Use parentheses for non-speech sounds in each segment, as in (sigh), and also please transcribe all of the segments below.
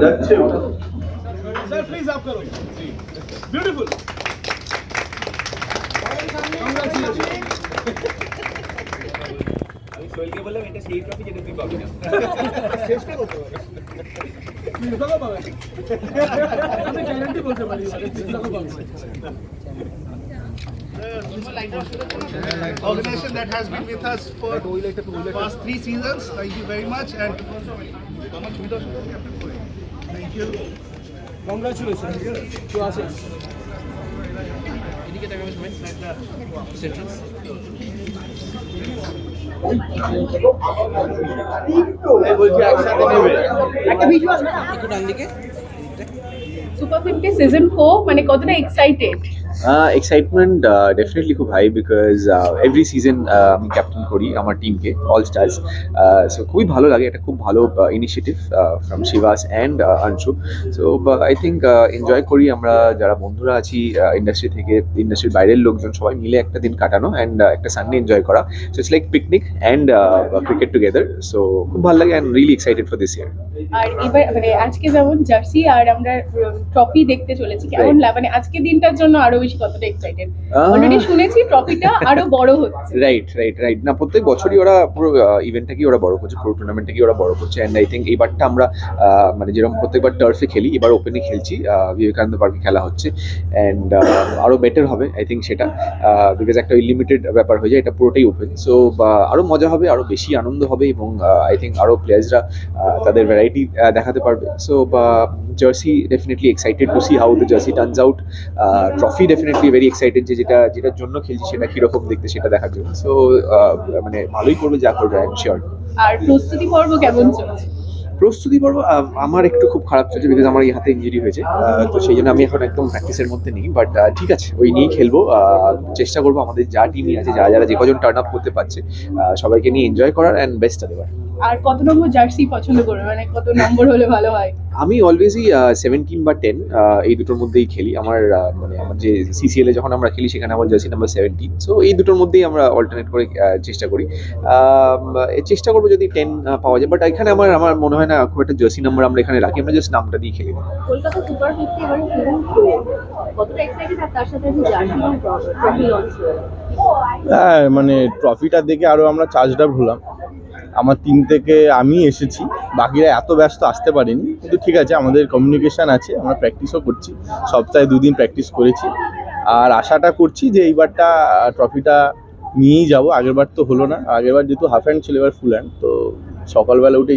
beautiful sir please up করো। Beautiful আমি চেষ্টা করতে পারি। চিন্তাও পাবে organization that has been with us for past three seasons. Thank you very much. And thank you. Congratulation to aces super fifty season four মানে কতটা excited excitement definitely খুব হাই বিকজ এভরি সিজন আমি captain করি আমার টিমকে all stars so খুবই ভালো লাগে এটা খুব ভালো initiative from Shibas and Anshu so I think enjoy করি আমরা যারা বন্ধুরা আছি ইন্ডাস্ট্রি থেকে ইন্ডাস্ট্রির বাইরের লোকজন সবাই মিলে একটা দিন কাটানো অ্যান্ড একটা সানডে এনজয় করা. So it's like picnic and cricket together so খুব ভালো লাগে and really excited for this year আর এবার মানে আজকে যেমন জার্সি আর আমরা ট্রফি দেখতে চলেছি কেমন লাগে মানে আজকে দিনটার জন্য আরও বেশি কতটা এক্সাইটেড অলরেডি শুনেছি ট্রফিটা আরও বড় হচ্ছে। রাইট রাইট রাইট না প্রত্যেক বছরই ওরা পুরো ইভেন্টটাকেই ওরা বড় করছে পুরো টুর্নামেন্টটাকেই ওরা বড় করছে। অ্যান্ড আই থিঙ্ক এইবারটা আমরা মানে যেরকম প্রত্যেকবার টার্ফে খেলি এবার ওপেনে খেলছি বিবেকানন্দ পার্কে খেলা হচ্ছে। অ্যান্ড আরও বেটার হবে আই থিঙ্ক সেটা। বিকজ একটা লিমিটেড ব্যাপার হয়ে যায় এটা পুরোটাই ওপেন সো আরও মজা হবে আরও বেশি আনন্দ হবে এবং আই থিঙ্ক আরও প্লেয়ার্সরা তাদের ভ্যারাইটি দেখাতে পারবে। So jersey definitely excited to see how the jersey turns out trophy definitely very excited যে যেটা যেটার জন্য খেলছি সেটা কীরকম দেখতে সেটা দেখার জন্য। সো মানে ভালোই করবে যা করবে আই এম শিওর আর প্রস্তুতি পর্ব কেমন চলছে? প্রস্তুতি পর্ব আমার একটু খুব খারাপ চলছে বিকজ আমার এই হাতে ইঞ্জুরি হয়েছে। তো সেই জন্য আমি এখন একদম প্র্যাকটিসের মধ্যে নেই। বাট ঠিক আছে ওই নিয়েই খেলব। চেষ্টা করব আমাদের যা টিমই আছে যারা যারা যে কজন টার্ন আপ করতে পারছে সবাইকে নিয়ে এনজয় করার অ্যান্ড বেস্টটা দেওয়ার আর কত নম্বর জার্সি পছন্দ করবে? মানে কত নম্বর হলে ভালো হয়? আমি অলওয়েজই সেভেন্টিন বা টেন এই দুটোর মধ্যেই খেলি। আমার মানে আমার যে সিসিএল এ যখন আমরা খেলি সেখানে আমার জার্সি নাম্বার সেভেন্টিন সো এই দুটোর মধ্যেই আমরা অল্টারনেট করে চেষ্টা করি। চেষ্টা করব যদি টেন পাওয়া যায়। বাট এখানে আমার আমার মনে হয় না খুব একটা জার্সি নাম্বার আমরা এখানে রাখি। আমরা জাস্ট নামটা দিয়ে খেলি। কলকাতা সুপার ফিফটি এবারে কতটা এক্সাইটেড আর তার সাথে যে জার্সি এবং ট্রফি লঞ্চ হ্যাঁ মানে ট্রফিটা দেখে আরও আমরা চার্জড আপ হলাম আমার টিম থেকে আমি এসেছি। বাকিরা এত ব্যস্ত আসতে পারেনি। কিন্তু ঠিক আছে আমাদের কমিউনিকেশন আছে আমরা প্র্যাকটিসও করছি। সপ্তাহে দুদিন প্র্যাকটিস করেছি। আর আশাটা করছি যে এইবারটা ট্রফিটা নিয়েই যাব। আগেরবার তো হলো না। আগেরবার যেহেতু হাফ হ্যান্ড ছিল এবার ফুল হ্যান্ড তো সকালবেলা উঠে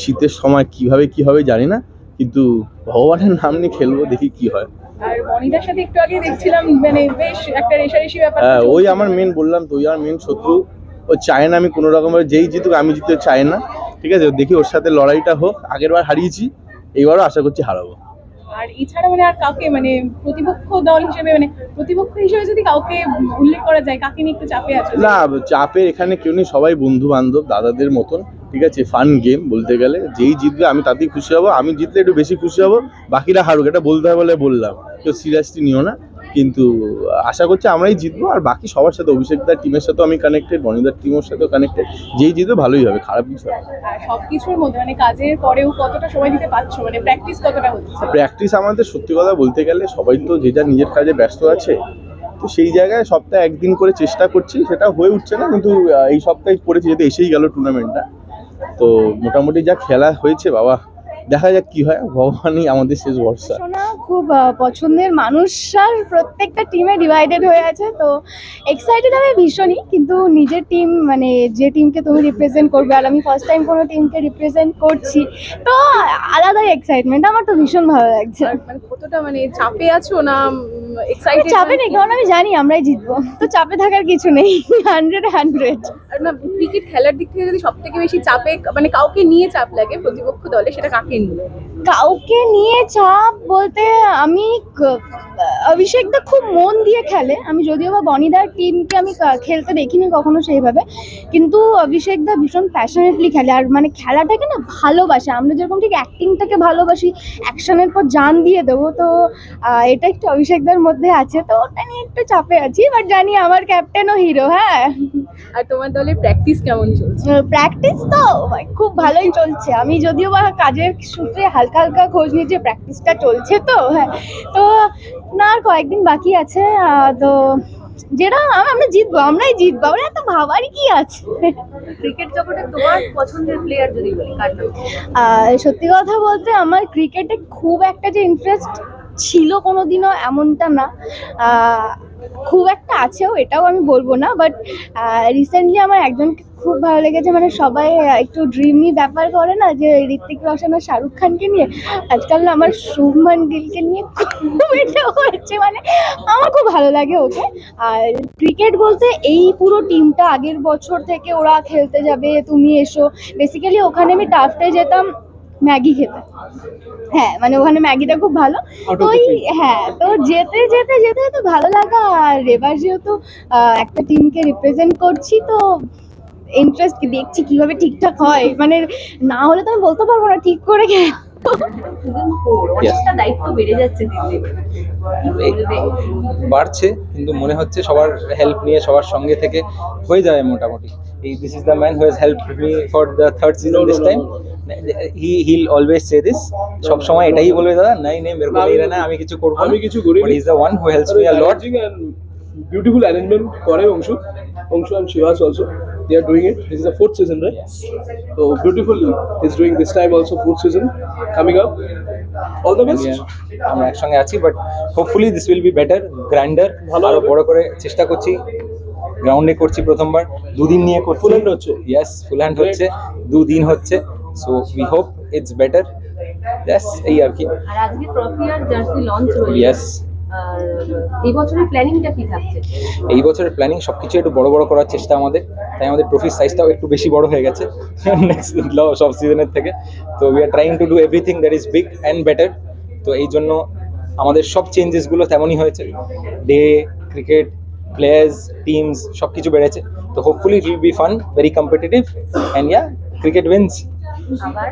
শীতের সময় কীভাবে কি হবে জানি না। কিন্তু ভগবানের নাম নিয়ে খেলব দেখি কি হয়। আর মনিদার সাথে একটু আগে দেখছিলাম মানে বেশ একটা রেশারেশি ব্যাপার হ্যাঁ ওই আমার মেন বললাম তো ওই আমার মেন শত্রু। ও চায় না আমি কোনো রকমের যেই জিতুক আমি জিততে চায় না। ঠিক আছে দেখি ওর সাথে লড়াইটা হোক আগের বার হারিয়েছি এইবারও আশা করছি হারাবো। আর এছাড়া মানে আর কাউকে মানে প্রতিপক্ষ দল হিসেবে মানে প্রতিপক্ষ হিসেবে যদি কাউকে উল্লেখ করা যায় কাকে নিয়ে একটু চাপে আছে? না চাপের এখানে কেউ নেই সবাই বন্ধু বান্ধব দাদাদের মতন। ঠিক আছে ফান গেম বলতে গেলে যেই জিতবে আমি তাতেই খুশি হব আমি জিতলে একটু বেশি খুশি হব বাকিরা হারুক এটা বলতে হয় বলে বললাম। কেউ সিরিয়াসলি নিও না। কিন্তু আশা করছি আমরাই জিতবো আর বাকি সবার সাথে অভিষেক অভিষেকদার টিমের সাথেও আমি কানেক্টেড বনিদার টিমের সাথেও কানেক্টেড যেই জিতবে ভালোই হবে খারাপ কিছু হবে না। আর সবকিছুর মধ্যে মানে কাজের পরেও কতটা সময় দিতে পারছ মানে প্র্যাকটিস কতটা হচ্ছে প্র্যাকটিস আমাদের সত্যি কথা বলতে গেলে সবাই তো যে যার নিজের কাজে ব্যস্ত আছে তো সেই জায়গায় সপ্তাহে একদিন করে চেষ্টা করছি সেটা হয়ে উঠছে না কিন্তু এই সপ্তাহে করেছি যেহেতু এসেই গেল টুর্নামেন্টটা তো মোটামুটি যা খেলা হয়েছে বাবা দেখা যাক কি হয়। ভগবানই আমাদের শেষ ভরসা। খুব পছন্দের মানুষ আর প্রত্যেকটা টিমে ডিভাইডেড হয়ে আছে তো এক্সাইটেড আমি ভীষণই কিন্তু নিজের টিম মানে যে টিমকে তুমি রিপ্রেজেন্ট করবে আর আমি ফার্স্ট টাইম কোনো টিমকে রিপ্রেজেন্ট করছি তো আলাদাই এক্সাইটমেন্ট আমার তো ভীষণ ভালো লাগছে। আর মানে কতটা মানে চাপে আছো না এক্সাইটেড চাপে নেই কারণ আমি জানি আমরাই জিতবো। তো চাপে থাকার কিছু নেই হান্ড্রেড হান্ড্রেড আর না ক্রিকেট খেলার দিক থেকে যদি সব থেকে বেশি চাপে মানে কাউকে নিয়ে চাপ লাগে প্রতিপক্ষ দলে সেটা কাকে নিয়ে কাউকে নিয়ে চাপ বলতে আমি অভিষেক দা খুব মন দিয়ে খেলে। আমি যদিও বা বনিদার টিমকে আমি খেলতে দেখিনি কখনো সেইভাবে। কিন্তু অভিষেক দা ভীষণ প্যাশনেটলি খেলে। আর মানে খেলাটাকে না ভালোবাসে। আমরা যেরকম ঠিক অ্যাক্টিংটাকে ভালোবাসি অ্যাকশনের পর জান দিয়ে দেবো। তো এটা একটু অভিষেকদার মধ্যে আছে। তো ওটা নিয়ে একটু চাপে আছি বাট জানি আমার ক্যাপ্টেনও হিরো হ্যাঁ। আর তোমার দলে প্র্যাকটিস কেমন চলছে? প্র্যাকটিস তো ভাই খুব ভালোই চলছে। আমি যদিও বা কাজের সূত্রে হালকা হালকা হালকা খোঁজ নিয়েছি প্র্যাকটিসটা চলছে তো হ্যাঁ তো না আর কয়েকদিন বাকি আছে তো যেটা আমরা জিতবো আমরাই জিতবো আমরা এত ভাবার কি আছে? ক্রিকেট জগতে তোমার পছন্দের প্লেয়ার যদি বলি সত্যি কথা বলতে আমার ক্রিকেটে খুব একটা যে ইন্টারেস্ট ছিল কোনোদিনও এমনটা না। খুব একটা আছেও, এটাও আমি বলব না বাট রিসেন্টলি আমার একজনকে খুব ভালো লেগেছে মানে সবাই একটু ড্রিমি ব্যাপার করে না, যে ঋত্বিক রোশন আর শাহরুখ খানকে নিয়ে, আজকাল না আমার শুভমান গিলকে নিয়ে খুব এটা হচ্ছে মানে আমার খুব ভালো লাগে ওকে। আর ক্রিকেট বলতে এই পুরো টিমটা আগের বছর থেকে ওরা খেলতে যাবে, তুমি এসো। বেসিক্যালি ওখানে আমি টাফটে যেতাম ম্যাগি খেতে হ্যাঁ মানে ওখানে ম্যাগিটা খুব ভালো তো ওই হ্যাঁ তো যেতে যেতে যেতে তো ভালো লাগা আর এবার যেহেতু একটা টিমকে রিপ্রেজেন্ট করছি তো ইন্টারেস্ট দেখছি কীভাবে ঠিকঠাক হয় মানে না হলে তো আমি বলতে পারব না ঠিক করে বলবে? বাড়ছে কিন্তু মনে হচ্ছে সবার হেল্প নিয়ে সবার সঙ্গে থেকে হয়ে যাবে মোটামুটি এই this is the man who has help me for the third season this time he he'll always say this এটাই বলবে দাদা নাই আমি কিছু আমি কিছু is the one beautiful arrangement করে অংশু। দ্য সিজন তো beautiful is this also season all আমরা একসঙ্গে আছি but hopefully this will be better grinder ভালো বড় করে চেষ্টা করছি। গ্রাউন্ডে করছি প্রথমবার দুদিন নিয়ে করছি। ফুল হ্যান্ড হচ্ছে। ইয়েস ফুল হ্যান্ড হচ্ছে। দুদিন হচ্ছে। So we hope it's better yes এই আর কি. আর আজকে ট্রফি আর জার্সি লঞ্চ রয়েছে। ইয়েস এই বছরের প্ল্যানিংটা কি থাকছে? এই বছরের প্ল্যানিং সব কিছু একটু বড় বড় করার চেষ্টা আমাদের। তাই আমাদের ট্রফির সাইজটাও একটু বেশি বড় হয়ে গেছে (laughs) নেক্সট সব সিজনের থেকে। তো we are trying to do everything that is big and better তো এই জন্য আমাদের সব চেঞ্জেসগুলো তেমনই হয়েছে। ডে ক্রিকেট প্লেয়ার্স টিমস সব কিছু বেড়েছে। তো hopefully it will be fun very competitive and ya cricket wins আবার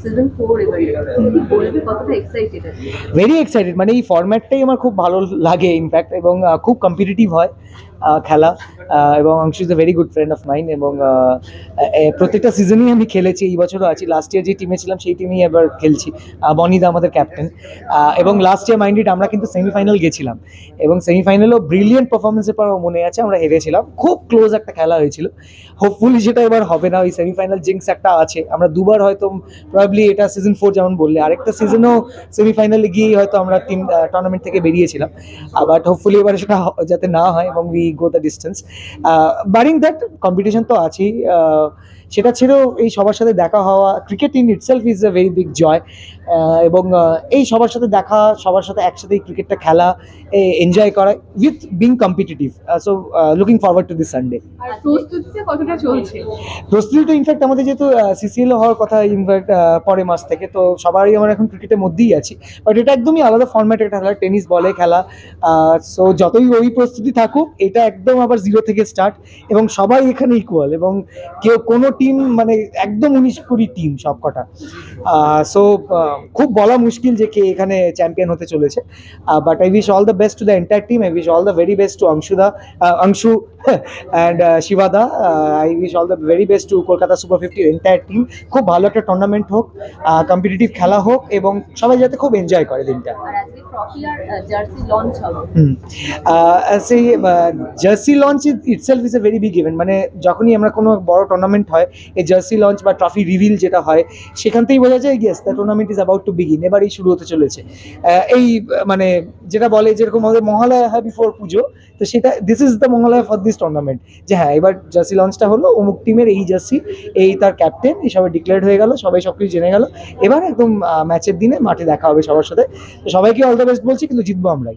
সিজন ফোর এবার কি বলবে কতটা এক্সাইটেড আছে ভেরি এক্সাইটেড মানে এই ফরম্যাটটাই আমার খুব ভালো লাগে ইনফ্যাক্ট এবং আহ, খুব কম্পিটিটিভ হয়। আহ, খেলা। এবং অংশ is a very good friend of mind এবং প্রত্যেকটা সিজনেই আমি খেলেছি, এই বছরও আছি। লাস্ট ইয়ার যে টিমে ছিলাম, সেই টিমেই এবার খেলছি। বনিদা আমাদের ক্যাপ্টেন। এবং লাস্ট ইয়ার মাইন্ডেড আমরা কিন্তু সেমিফাইনাল গেছিলাম। এবং সেমিফাইনালও ব্রিলিয়েন্ট পারফরমেন্সের পর মনে আছে, আমরা হেরেছিলাম। খুব ক্লোজ একটা খেলা হয়েছিল। হোপফুলি সেটা এবার হবে না, ওই সেমিফাইনাল জিংস একটা আছে। আমরা দুবার হয়তো প্রবাবলি এটা সিজন ফোর যেমন বললে, আরেকটা সিজনও সেমিফাইনালে গিয়েই হয়তো আমরা টিম টুর্নামেন্ট থেকে বেরিয়েছিলাম। বাট হোপফুলি এবার সেটা যাতে না হয় এবং we go the distance barring that competition তো আছেই। আহ, সেটা ছিল এই সবার সাথে দেখা হওয়া। Cricket in itself is a very big joy এবং এই সবার সাথে দেখা সবার সাথে একসাথে ক্রিকেটটা খেলা এনজয় করা with being competitive so looking forward to this Sunday প্রস্তুতিটা ইনফ্যাক্ট আমাদের যেহেতু সিসিএল হওয়ার কথা ইনফ্যাক্ট পরের মাস থেকে তো সবারই আমরা এখন ক্রিকেটের মধ্যেই আছি। বাট এটা একদমই আলাদা ফর্ম্যাটের খেলা টেনিস বলে খেলা সো যতই ওই প্রস্তুতি থাকুক এটা একদম আবার জিরো থেকে স্টার্ট এবং সবাই এখানে ইকুয়াল এবং কেউ কোনো টিম মানে একদম উনিশ কুড়ি টিম সব কটা সো খুব বলা মুশকিল যে কে এখানে চ্যাম্পিয়ন হতে চলেছে। But I wish all the best to the entire team I wish all the very best to অংশুদা Anshu and শিবাদা I wish all the very best to Kolkata super ফিফটির entire team খুব ভালো একটা টুর্নামেন্ট হোক competitive খেলা হোক এবং সবাই যাতে খুব এনজয় করে দিনটা। সেই jersey launch itself is a very big event মানে যখনই আমরা কোনো বড় টুর্নামেন্ট হয় এই জার্সি লঞ্চ বা ট্রফি রিভিল যেটা হয় সেখান থেকেই বোঝা যায় yes the tournament is about to begin এবারই শুরু হতে চলেছে। এই মানে যেটা বলে যেরকম আমাদের মহালয়া হয় বিফোর পুজো, তো সেটা this is the Mahalaya for this tournament যে হ্যাঁ এবার জার্সি লঞ্চটা হলো, অমুক টিমের এই জার্সি, এই তার ক্যাপ্টেন এই সবাই ডিক্লেয়ার হয়ে গেল, সবাই সব কিছু জেনে গেল। এবার একদম ম্যাচের দিনে মাঠে দেখা হবে সবার সাথে। সবাইকে অল দ্য বেস্ট বলছি, কিন্তু জিতবো আমরাই।